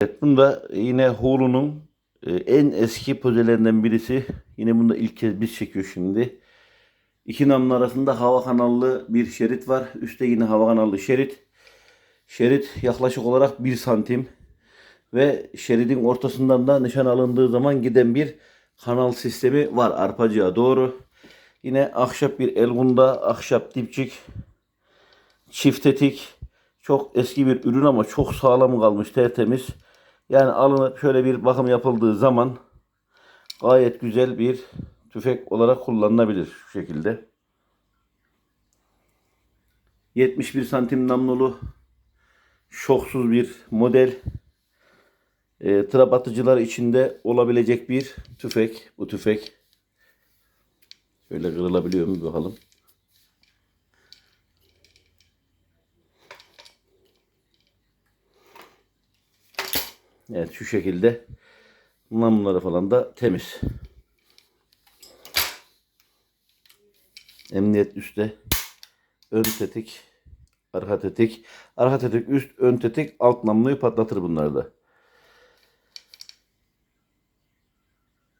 Evet, bunda yine Hulu'nun e, en eski projelerinden birisi. Yine bunda ilk kez biz çekiyor şimdi. İki namlu arasında hava kanallı bir şerit var. Üstte yine hava kanallı şerit. Şerit yaklaşık olarak 1 santim. Ve şeridin ortasından da nişan alındığı zaman giden bir kanal sistemi var arpacığa doğru. Yine ahşap bir elgunda, ahşap dipçik, çift tetik. Çok eski bir ürün ama çok sağlam kalmış, tertemiz. Yani alınıp şöyle bir bakım yapıldığı zaman gayet güzel bir tüfek olarak kullanılabilir şu şekilde. 71 santim namlulu şoksuz bir model. E, trap atıcılar içinde olabilecek bir tüfek. Bu tüfek. Şöyle kırılabiliyor mu bakalım. Evet şu şekilde namluları falan da temiz. Emniyet üstte. Ön tetik. Arka tetik. Arka tetik üst ön tetik alt namluyu patlatır bunlar da.